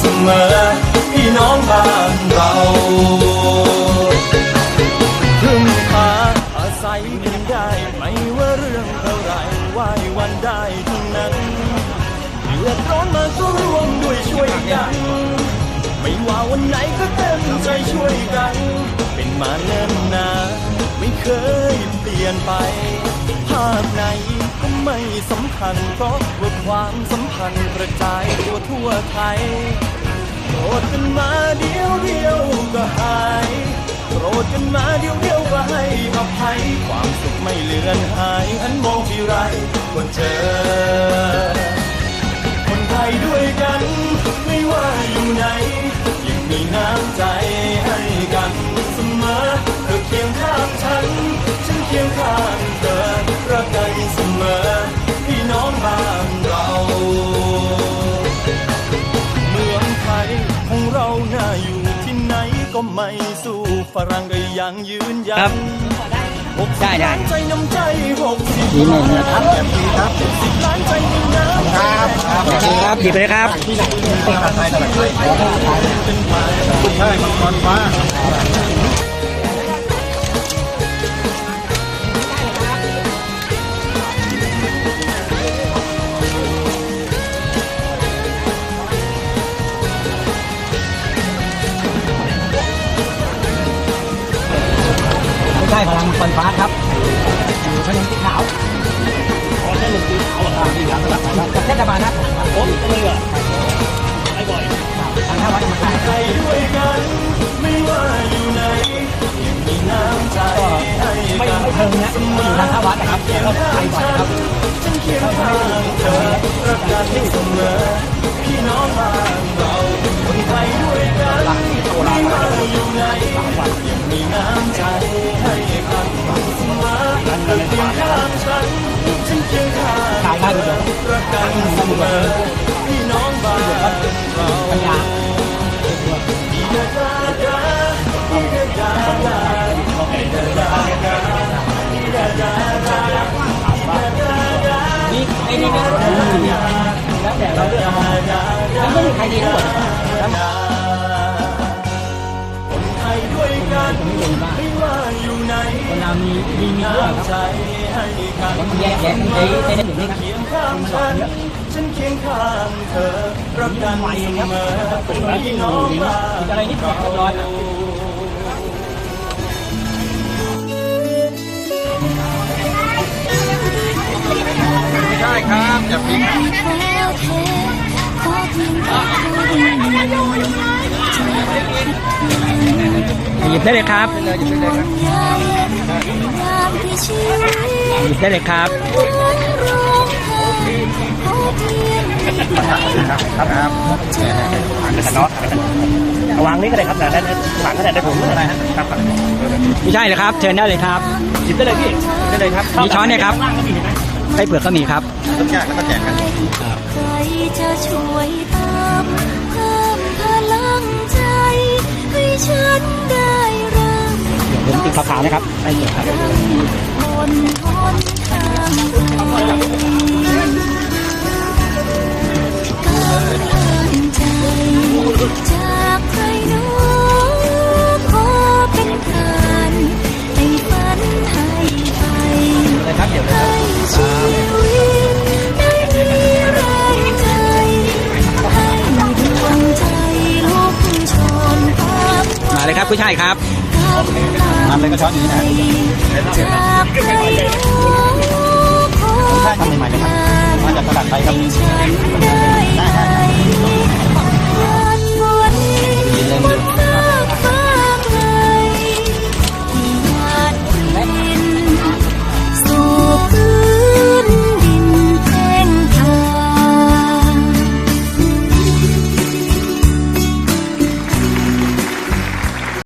เสมอ พี่น้องบ้านเราพึ่งพาอาศัยกันได้ ไม่ว่าเรื่องเท่าไรไหววันได้ทั้งนั้นเดือดร้อนมาก็ร่วมด้วยช่วยกัน ไม่ว่าวันไหนก็เต็มใจช่วยกัน เป็นมาเนิ่นนานไม่เคยเปลี่ยนไปภาพไหน สำคัญเพราะว่าความสัมพันธ์กระจายตัวทั่วไทยโกรธกันมาเดียวเดียวก็หายโกรธกันมาเดียวเดียวก็ให้อภัยความสุขไม่เลือนหายหันมองที่ไรก็เจอ คนไทยด้วยกัน ไม่ว่าอยู่ไหนยังมีน้ำใจให้กันเสมอเธอเคียงข้างฉัน ฉันเคียงข้าง ไม่สู้ฝรั่งก็ยังยืนยัครันบได้ได้ล้านใจน้ำใจหกสิบนี่เลยนะครับครับสิบล้านใจในน้ำครับครับหยิบไปเลยครับใช่มังกรฟ้าไม่ใช่ พลังคนฟ้าครับอยู่ถนนสีขาวถนนสีขาวอ่าสีขาวกับเทศบาลนะโอ้ยไม่เหรอไม่บ่อยทางท่าวัดธรรมกายใจด้วยกันไม่ว่าอยู่ไหนยังมีน้ำใจให้ไม่กันไม่เทิงนะอยู่ทางท่าวัดนะครับแล้วก็ไปบ่อยครับฉันเคียงข้างเธอรักกันเสมอพี่น้องบ้านเราไทยด้วยกันไม่ว่าอยู่ไหนยังมีน้ำใจ รักกันเสมอพี่น้องบ้านเราปัญญานี่ไอ้นี่ไม่แล้วแต่เราเลือกเอาแล้วไม่มีใครดีทั้งหมดคนไทยด้วยกันไม่ว่าอยู่ไหนคนเรามีมีมีเรื่องครับน้ำใจให้กันมันแยกแยะใน ที่เคียงข้างฉันฉันเคียงข้างเธอรักกันเสมอเป็นพี่น้องบ้านอะไรนี่ร้อยนะไม่ได้ครับอย่าพิงหยิบได้เลยครับหยิบได้เลยครับ ครับครับวางนี้ก็ได้ครับแต่ได้วางก็ได้ได้ผมก็ได้ครับไม่ใช่เลยครับเชิญได้เลยครับหยิบได้เลยพี่ได้เลยครับมีช้อนเนี่ยครับไส้เปลือกก็มีครับต้องแจกแล้วก็แจกกันใครจะช่วยตามเพิ่มพลังใจให้ฉันได้เริ่มผมติดขาวๆนะครับไส้เปลือกครับ ผู้ชายครับทำเลยก็ช้อนอย่างนี้นะจากใครขอทำใหม่ๆเลยครับมาจากตลาดไทยครับ